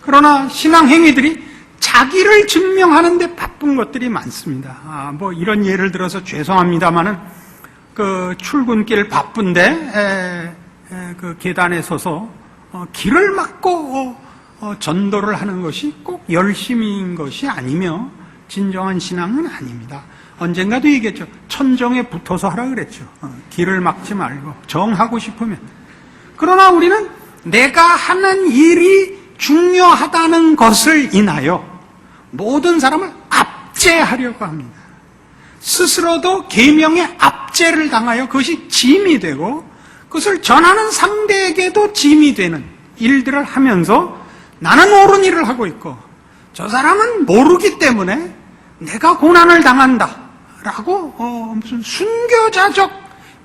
그러나 신앙 행위들이 자기를 증명하는데 바쁜 것들이 많습니다. 아, 뭐 이런 예를 들어서 죄송합니다만은 그 출근길 바쁜데 에, 에, 그 계단에 서서 어, 길을 막고 어, 어, 전도를 하는 것이 꼭 열심인 것이 아니며 진정한 신앙은 아닙니다. 언젠가도 얘기했죠. 천정에 붙어서 하라 그랬죠. 어, 길을 막지 말고 정하고 싶으면. 그러나 우리는 내가 하는 일이 중요하다는 것을 인하여 모든 사람을 압제하려고 합니다. 스스로도 계명의 압제를 당하여 그것이 짐이 되고 그것을 전하는 상대에게도 짐이 되는 일들을 하면서 나는 옳은 일을 하고 있고 저 사람은 모르기 때문에 내가 고난을 당한다 라고 어, 무슨 순교자적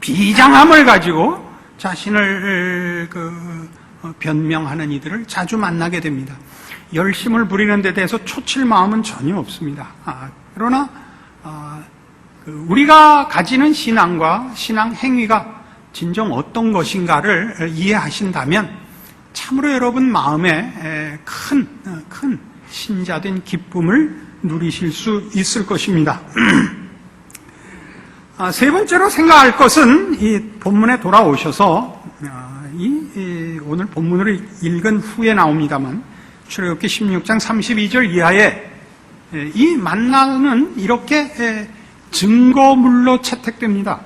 비장함을 가지고 자신을 그 어, 변명하는 이들을 자주 만나게 됩니다. 열심을 부리는 데 대해서 초칠 마음은 전혀 없습니다. 아, 그러나 아, 그 우리가 가지는 신앙과 신앙 행위가 진정 어떤 것인가를 이해하신다면 참으로 여러분 마음에 큰, 어, 큰 신자된 기쁨을 누리실 수 있을 것입니다. 아, 세 번째로 생각할 것은 이 본문에 돌아오셔서 아, 이, 이 오늘 본문을 읽은 후에 나옵니다만 출애굽기 16장 32절 이하에 에, 이 만나는 이렇게 에, 증거물로 채택됩니다.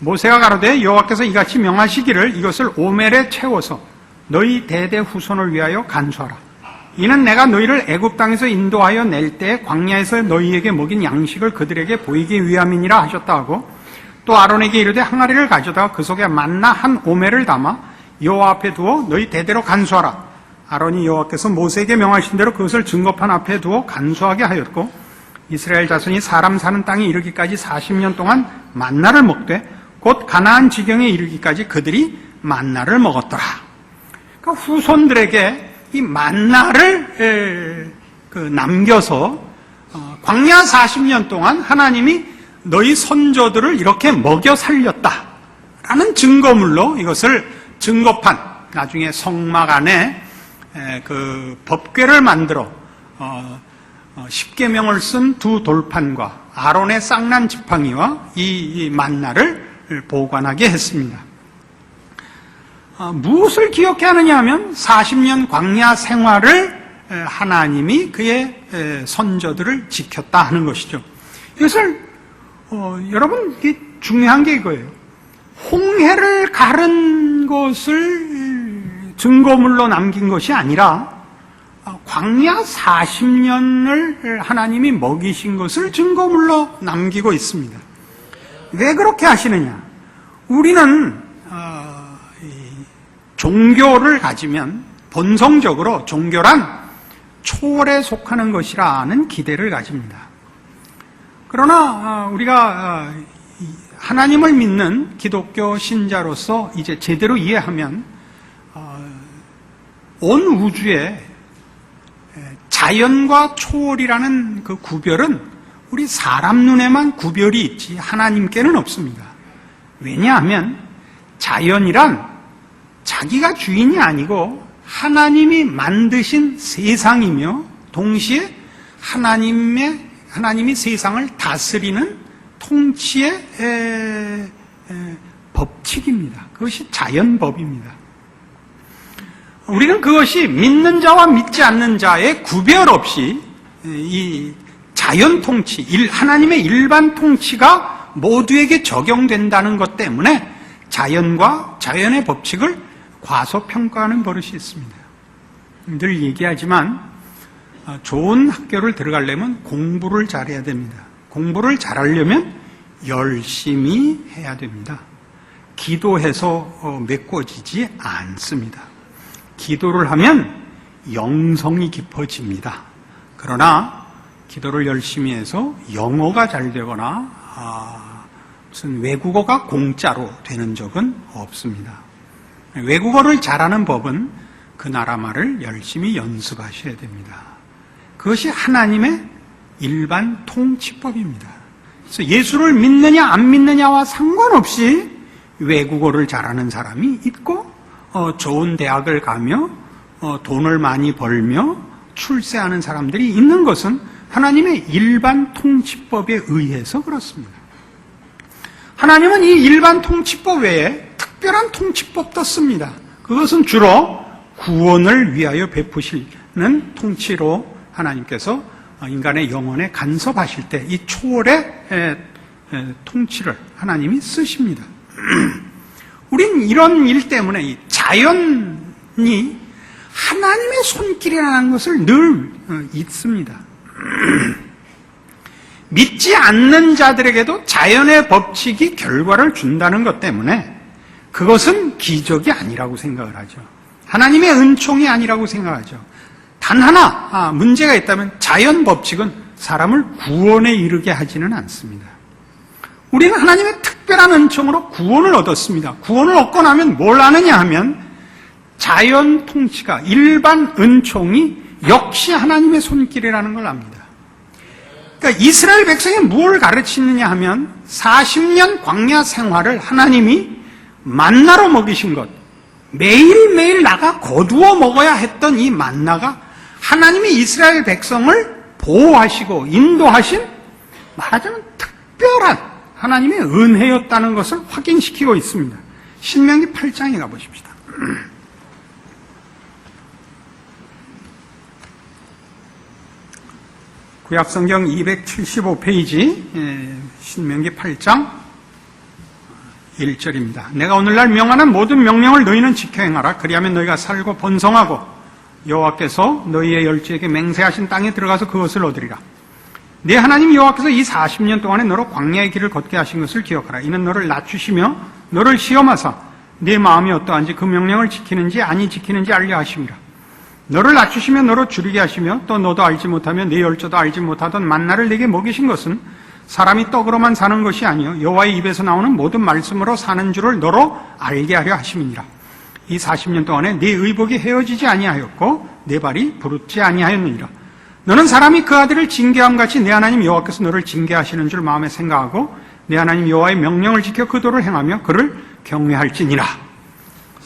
모세가 가로되 여호와께서 이같이 명하시기를 이것을 오멜에 채워서 너희 대대 후손을 위하여 간수하라. 이는 내가 너희를 애굽 땅에서 인도하여 낼 때 광야에서 너희에게 먹인 양식을 그들에게 보이기 위함이니라 하셨다 하고 또 아론에게 이르되 항아리를 가져다가 그 속에 만나 한 오멜을 담아 여호와 앞에 두어 너희 대대로 간수하라. 아론이 여호와께서 모세에게 명하신 대로 그것을 증거판 앞에 두어 간수하게 하였고 이스라엘 자손이 사람 사는 땅에 이르기까지 40년 동안 만나를 먹되 곧 가나안 지경에 이르기까지 그들이 만나를 먹었더라. 그러니까 후손들에게 이 만나를 그 남겨서 어, 광야 40년 동안 하나님이 너희 선조들을 이렇게 먹여 살렸다라는 증거물로 이것을 증거판 나중에 성막 안에 그 법궤를 만들어 어, 어, 십계명을 쓴 두 돌판과 아론의 쌍난 지팡이와 이 만나를 보관하게 했습니다. 어, 무엇을 기억해야 하느냐 하면 40년 광야 생활을 하나님이 그의 선조들을 지켰다 하는 것이죠. 이것을 어, 여러분 중요한 게 이거예요. 홍해를 가른 것을 증거물로 남긴 것이 아니라 어, 광야 40년을 하나님이 먹이신 것을 증거물로 남기고 있습니다. 왜 그렇게 하시느냐? 우리는 어, 종교를 가지면 본성적으로 종교란 초월에 속하는 것이라는 기대를 가집니다. 그러나 어, 우리가 하나님을 믿는 기독교 신자로서 이제 제대로 이해하면 온 우주에 자연과 초월이라는 그 구별은 우리 사람 눈에만 구별이 있지 하나님께는 없습니다. 왜냐하면 자연이란 자기가 주인이 아니고 하나님이 만드신 세상이며 동시에 하나님의 하나님이 세상을 다스리는 통치의 에, 에, 법칙입니다. 그것이 자연법입니다. 우리는 그것이 믿는 자와 믿지 않는 자의 구별 없이 이 자연 통치, 하나님의 일반 통치가 모두에게 적용된다는 것 때문에 자연과 자연의 법칙을 과소평가하는 버릇이 있습니다. 늘 얘기하지만 어, 좋은 학교를 들어가려면 공부를 잘해야 됩니다. 공부를 잘하려면 열심히 해야 됩니다. 기도해서 어, 메꿔지지 않습니다. 기도를 하면 영성이 깊어집니다. 그러나 기도를 열심히 해서 영어가 잘 되거나 아, 무슨 외국어가 공짜로 되는 적은 없습니다. 외국어를 잘하는 법은 그 나라 말을 열심히 연습하셔야 됩니다. 그것이 하나님의 일반 통치법입니다. 그래서 예수를 믿느냐 안 믿느냐와 상관없이 외국어를 잘하는 사람이 있고 어, 좋은 대학을 가며 어, 돈을 많이 벌며 출세하는 사람들이 있는 것은 하나님의 일반 통치법에 의해서 그렇습니다. 하나님은 이 일반 통치법 외에 특별한 통치법도 씁니다. 그것은 주로 구원을 위하여 베푸시는 통치로 하나님께서 인간의 영혼에 간섭하실 때 이 초월의 통치를 하나님이 쓰십니다. 우린 이런 일 때문에 이 자연이 하나님의 손길이라는 것을 늘 어, 잊습니다. 믿지 않는 자들에게도 자연의 법칙이 결과를 준다는 것 때문에 그것은 기적이 아니라고 생각을 하죠. 하나님의 은총이 아니라고 생각하죠. 단 하나 아, 문제가 있다면 자연 법칙은 사람을 구원에 이르게 하지는 않습니다. 우리는 하나님의 특별한 은총으로 구원을 얻었습니다. 구원을 얻고 나면 뭘 하느냐 하면 자연 통치가 일반 은총이 역시 하나님의 손길이라는 걸 압니다. 그러니까 이스라엘 백성이 무엇을 가르치느냐 하면 40년 광야 생활을 하나님이 만나로 먹이신 것, 매일매일 나가 거두어 먹어야 했던 이 만나가 하나님이 이스라엘 백성을 보호하시고 인도하신 말하자면 특별한 하나님의 은혜였다는 것을 확인시키고 있습니다. 신명기 8장에 가보십시다. 구약성경 275페이지 신명기 8장 1절입니다. 내가 오늘날 명하는 모든 명령을 너희는 지켜 행하라. 그리하면 너희가 살고 번성하고 여호와께서 너희의 열지에게 맹세하신 땅에 들어가서 그것을 얻으리라. 네 하나님 여호와께서 이 40년 동안에 너로 광야의 길을 걷게 하신 것을 기억하라. 이는 너를 낮추시며 너를 시험하사 네 마음이 어떠한지 그 명령을 지키는지 아니 지키는지 알려 하심이라. 너를 낮추시며 너로 줄이게 하시며 또 너도 알지 못하며 네 열조도 알지 못하던 만나를 내게 먹이신 것은 사람이 떡으로만 사는 것이 아니요 여호와의 입에서 나오는 모든 말씀으로 사는 줄을 너로 알게 하려 하심이니라. 이 40년 동안에 네 의복이 헤어지지 아니하였고 네 발이 부르지 아니하였느니라. 너는 사람이 그 아들을 징계함 같이 내 하나님 여호와께서 너를 징계하시는 줄 마음에 생각하고 내 하나님 여호와의 명령을 지켜 그 도를 행하며 그를 경외할지니라.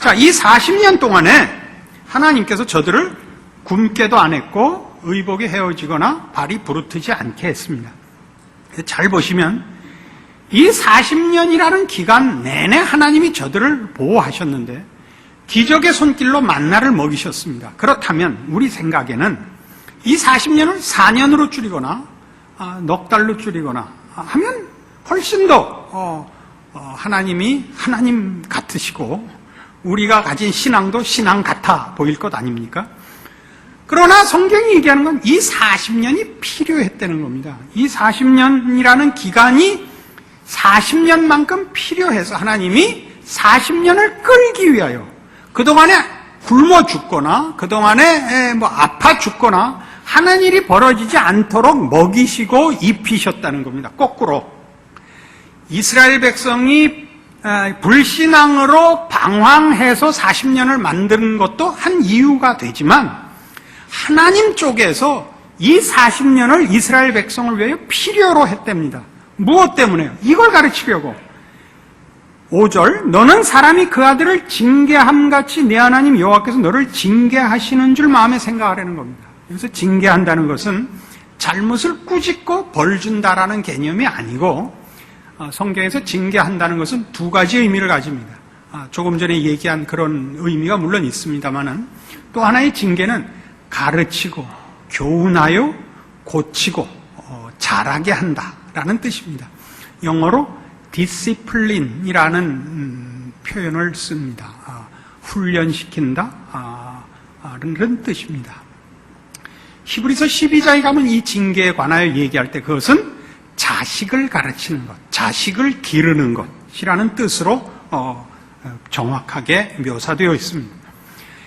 자, 이 40년 동안에 하나님께서 저들을 굶게도 안 했고 의복이 헤어지거나 발이 부르트지 않게 했습니다. 잘 보시면 이 40년이라는 기간 내내 하나님이 저들을 보호하셨는데 기적의 손길로 만나를 먹이셨습니다. 그렇다면 우리 생각에는 이 40년을 4년으로 줄이거나 아, 넉 달로 줄이거나 하면 훨씬 더 어, 어, 하나님이 하나님 같으시고 우리가 가진 신앙도 신앙 같아 보일 것 아닙니까? 그러나 성경이 얘기하는 건 이 40년이 필요했다는 겁니다. 이 40년이라는 기간이 40년만큼 필요해서 하나님이 40년을 끌기 위하여 그동안에 굶어 죽거나 그동안에 뭐 아파 죽거나 하는 일이 벌어지지 않도록 먹이시고 입히셨다는 겁니다. 거꾸로 이스라엘 백성이 불신앙으로 방황해서 40년을 만드는 것도 한 이유가 되지만 하나님 쪽에서 이 40년을 이스라엘 백성을 위하여 필요로 했답니다. 무엇 때문에요? 이걸 가르치려고. 5절 너는 사람이 그 아들을 징계함 같이 내 하나님 여호와께서 너를 징계하시는 줄 마음에 생각하라는 겁니다. 그래서 징계한다는 것은 잘못을 꾸짖고 벌 준다라는 개념이 아니고 어, 성경에서 징계한다는 것은 두 가지 의미를 가집니다. 아, 조금 전에 얘기한 그런 의미가 물론 있습니다만은 또 하나의 징계는 가르치고 교훈하여 고치고 어, 잘하게 한다라는 뜻입니다. 영어로 discipline이라는 음, 표현을 씁니다. 아, 훈련시킨다 아, 는 뜻입니다. 히브리서 12장에 가면 이 징계에 관하여 얘기할 때 그것은 자식을 가르치는 것, 자식을 기르는 것이라는 뜻으로 어, 정확하게 묘사되어 있습니다.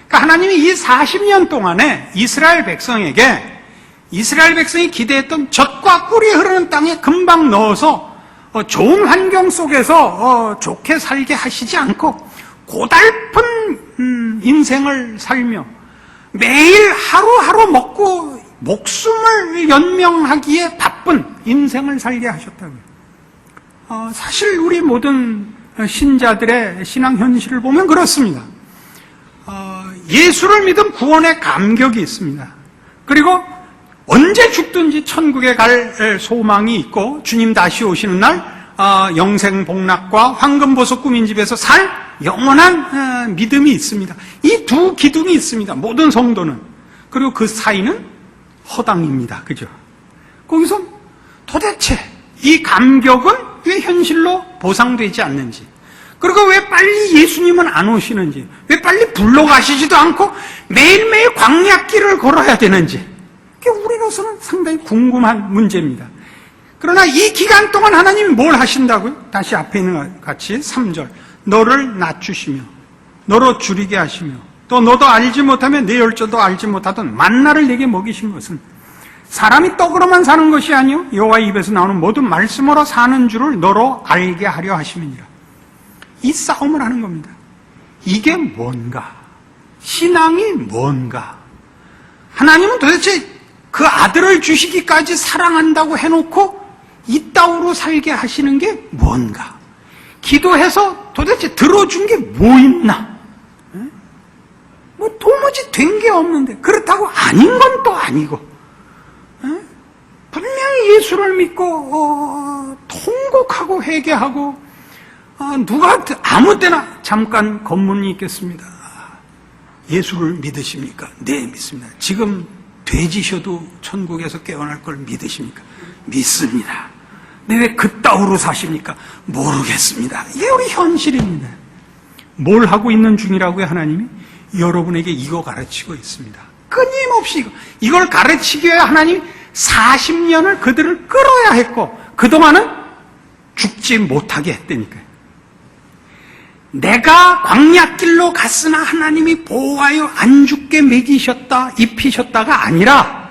그러니까 하나님이 이 40년 동안에 이스라엘 백성에게 이스라엘 백성이 기대했던 젖과 꿀이 흐르는 땅에 금방 넣어서 어, 좋은 환경 속에서 어, 좋게 살게 하시지 않고 고달픈 음, 인생을 살며 매일 하루하루 먹고 목숨을 연명하기에 바쁜 인생을 살게 하셨다고요. 어, 사실 우리 모든 신자들의 신앙 현실을 보면 그렇습니다. 어, 예수를 믿은 구원의 감격이 있습니다. 그리고 언제 죽든지 천국에 갈 소망이 있고 주님 다시 오시는 날 어, 영생 복락과 황금 보석 꾸민 집에서 살 영원한 어, 믿음이 있습니다. 이 두 기둥이 있습니다. 모든 성도는 그리고 그 사이는 허당입니다. 그죠? 거기서 도대체 이 감격은 왜 현실로 보상되지 않는지 그리고 왜 빨리 예수님은 안 오시는지 왜 빨리 불러 가시지도 않고 매일매일 광약길을 걸어야 되는지 그게 우리로서는 상당히 궁금한 문제입니다. 그러나 이 기간 동안 하나님이 뭘 하신다고요? 다시 앞에 있는 것 같이 3절. 너를 낮추시며 너로 줄이게 하시며 또 너도 알지 못하면 내 열조도 알지 못하던 만나를 내게 먹이신 것은 사람이 떡으로만 사는 것이 아니요 여호와 입에서 나오는 모든 말씀으로 사는 줄을 너로 알게 하려 하심이니라. 이 싸움을 하는 겁니다. 이게 뭔가? 신앙이 뭔가? 하나님은 도대체 그 아들을 주시기까지 사랑한다고 해놓고 이따위로 살게 하시는 게 뭔가? 기도해서 도대체 들어준 게 뭐 있나? 뭐 도무지 된 게 없는데 그렇다고 아닌 건 또 아니고 분명히 예수를 믿고 어, 통곡하고 회개하고 어, 누가 아무 때나 잠깐 검문이 있겠습니다. 예수를 믿으십니까? 네 믿습니다. 지금 돼지셔도 천국에서 깨어날 걸 믿으십니까? 믿습니다. 근데 왜 그따위로 사십니까? 모르겠습니다. 이게 우리 현실입니다. 뭘 하고 있는 중이라고요, 하나님이? 여러분에게 이거 가르치고 있습니다. 끊임없이 이거. 이걸 가르치기 위해 하나님 40년을 그들을 끌어야 했고, 그동안은 죽지 못하게 했다니까요. 내가 광약길로 갔으나 하나님이 보호하여 안 죽게 먹이셨다, 입히셨다가 아니라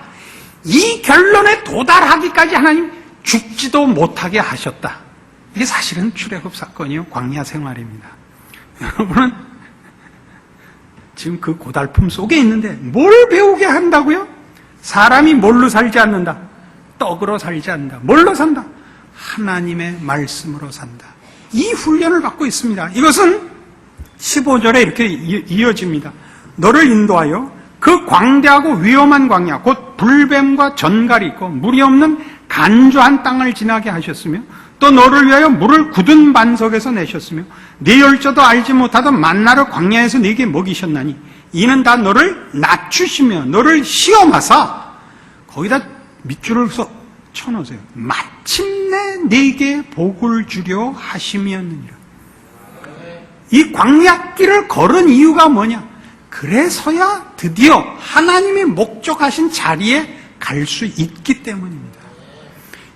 이 결론에 도달하기까지 하나님 죽지도 못하게 하셨다. 이게 사실은 출애굽 사건이요, 광야 생활입니다. 여러분은 지금 그 고달픔 속에 있는데 뭘 배우게 한다고요? 사람이 뭘로 살지 않는다. 떡으로 살지 않는다. 뭘로 산다? 하나님의 말씀으로 산다. 이 훈련을 받고 있습니다. 이것은 15절에 이렇게 이어집니다. 너를 인도하여 그 광대하고 위험한 광야, 곧 불뱀과 전갈이 있고 물이 없는 간조한 땅을 지나게 하셨으며 또 너를 위하여 물을 굳은 반석에서 내셨으며 네 열조도 알지 못하던 만나를 광야에서 네게 먹이셨나니 이는 다 너를 낮추시며 너를 시험하사 거기다 밑줄을 서 쳐놓으세요. 마침내 네게 복을 주려 하심이었느니라. 이 광약길을 걸은 이유가 뭐냐? 그래서야 드디어 하나님이 목적하신 자리에 갈 수 있기 때문입니다.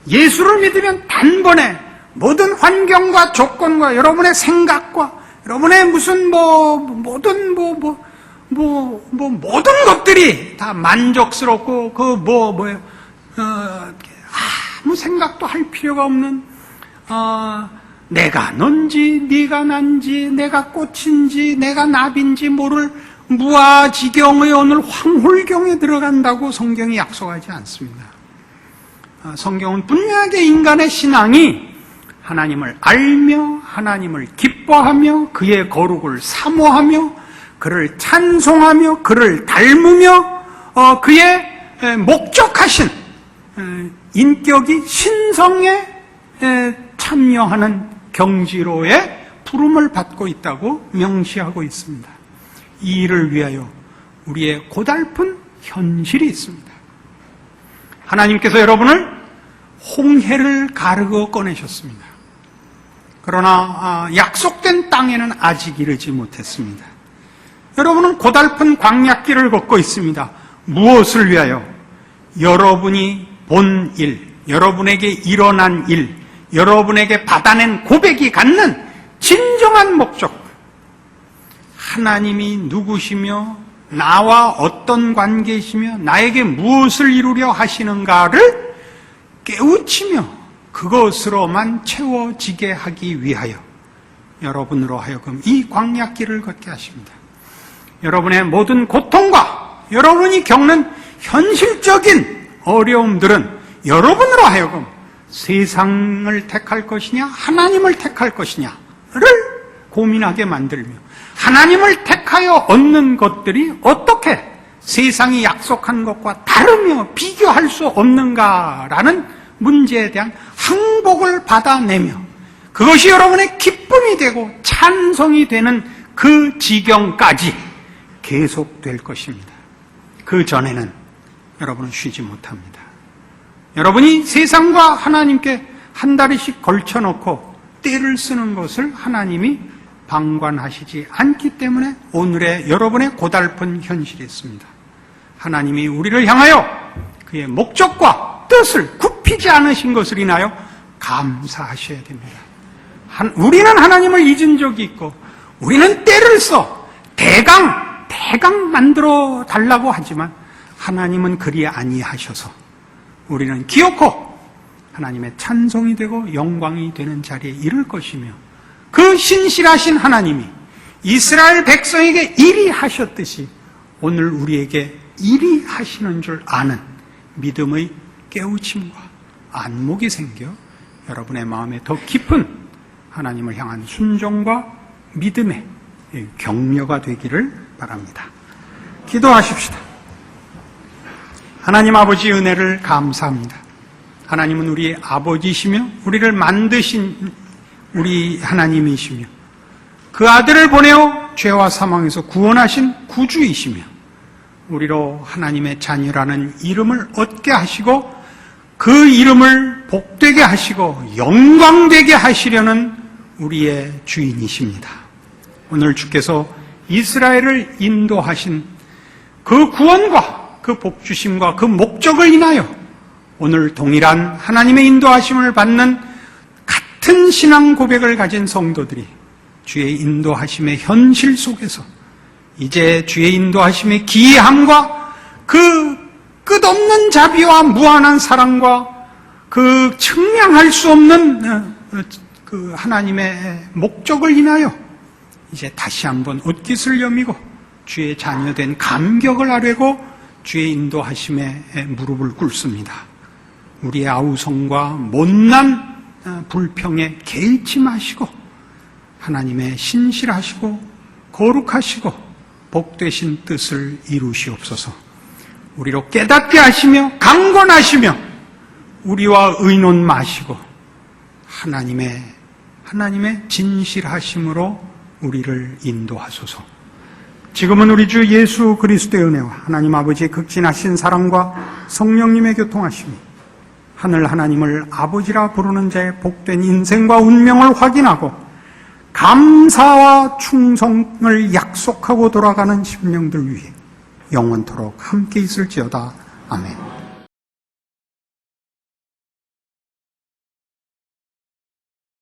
예수를 믿으면 단번에 모든 환경과 조건과 여러분의 생각과 여러분의 무슨 뭐 모든 뭐 뭐 뭐뭐 모든 것들이 다 만족스럽고 그 뭐 뭐예요 어, 아무 생각도 할 필요가 없는 어, 내가 넌지 네가 난지 내가 꽃인지 내가 나비인지 모를 무아지경의 오늘 황홀경에 들어간다고 성경이 약속하지 않습니다. 아, 성경은 분명하게 인간의 신앙이 하나님을 알며 하나님을 기뻐하며 그의 거룩을 사모하며 그를 찬송하며 그를 닮으며 어, 그의 목적하신 인격이 신성에 참여하는 경지로의 부름을 받고 있다고 명시하고 있습니다. 이 일을 위하여 우리의 고달픈 현실이 있습니다. 하나님께서 여러분을 홍해를 가르고 꺼내셨습니다. 그러나 아, 약속된 땅에는 아직 이르지 못했습니다. 여러분은 고달픈 광약길을 걷고 있습니다. 무엇을 위하여? 여러분이 본 일, 여러분에게 일어난 일, 여러분에게 받아낸 고백이 갖는 진정한 목적. 하나님이 누구시며 나와 어떤 관계이시며 나에게 무엇을 이루려 하시는가를 깨우치며 그것으로만 채워지게 하기 위하여 여러분으로 하여금 이 광약길을 걷게 하십니다. 여러분의 모든 고통과 여러분이 겪는 현실적인 어려움들은 여러분으로 하여금 세상을 택할 것이냐 하나님을 택할 것이냐를 고민하게 만들며 하나님을 택하여 얻는 것들이 어떻게 세상이 약속한 것과 다르며 비교할 수 없는가라는 문제에 대한 항복을 받아내며 그것이 여러분의 기쁨이 되고 찬성이 되는 그 지경까지 계속될 것입니다. 그 전에는 여러분은 쉬지 못합니다. 여러분이 세상과 하나님께 한 다리씩 걸쳐놓고 때를 쓰는 것을 하나님이 방관하시지 않기 때문에 오늘의 여러분의 고달픈 현실이 있습니다. 하나님이 우리를 향하여 그의 목적과 뜻을 굽히지 않으신 것을 인하여 감사하셔야 됩니다. 한- 우리는 하나님을 잊은 적이 있고 우리는 때를 써 대강 대강 만들어 달라고 하지만 하나님은 그리 아니하셔서 우리는 기어코 하나님의 찬송이 되고 영광이 되는 자리에 이를 것이며 그 신실하신 하나님이 이스라엘 백성에게 일이 하셨듯이 오늘 우리에게 일이 하시는 줄 아는 믿음의 깨우침과 안목이 생겨 여러분의 마음에 더 깊은 하나님을 향한 순종과 믿음의 격려가 되기를 바랍니다. 기도하십시다. 하나님 아버지 은혜를 감사합니다. 하나님은 우리 아버지시며 우리를 만드신 우리 하나님이시며 그 아들을 보내어 죄와 사망에서 구원하신 구주이시며 우리로 하나님의 자녀라는 이름을 얻게 하시고 그 이름을 복되게 하시고 영광되게 하시려는 우리의 주인이십니다. 오늘 주께서 이스라엘을 인도하신 그 구원과 그 복주심과 그 목적을 인하여 오늘 동일한 하나님의 인도하심을 받는 같은 신앙 고백을 가진 성도들이 주의 인도하심의 현실 속에서 이제 주의 인도하심의 기이함과 그 끝없는 자비와 무한한 사랑과 그 측량할 수 없는 어, 어, 그 하나님의 목적을 인하여 이제 다시 한번 옷깃을 여미고 주의 자녀된 감격을 아뢰고 주의 인도하심에 무릎을 꿇습니다. 우리의 아우성과 못난 어, 불평에 개의치 마시고 하나님의 신실하시고 거룩하시고 복되신 뜻을 이루시옵소서. 우리로 깨닫게 하시며 강권하시며 우리와 의논 마시고 하나님의 하나님의 진실하심으로 우리를 인도하소서. 지금은 우리 주 예수 그리스도의 은혜와 하나님 아버지의 극진하신 사랑과 성령님의 교통하심이 하늘 하나님을 아버지라 부르는 자의 복된 인생과 운명을 확인하고 감사와 충성을 약속하고 돌아가는 심령들 위해 영원토록 함께 있을지어다. 아멘.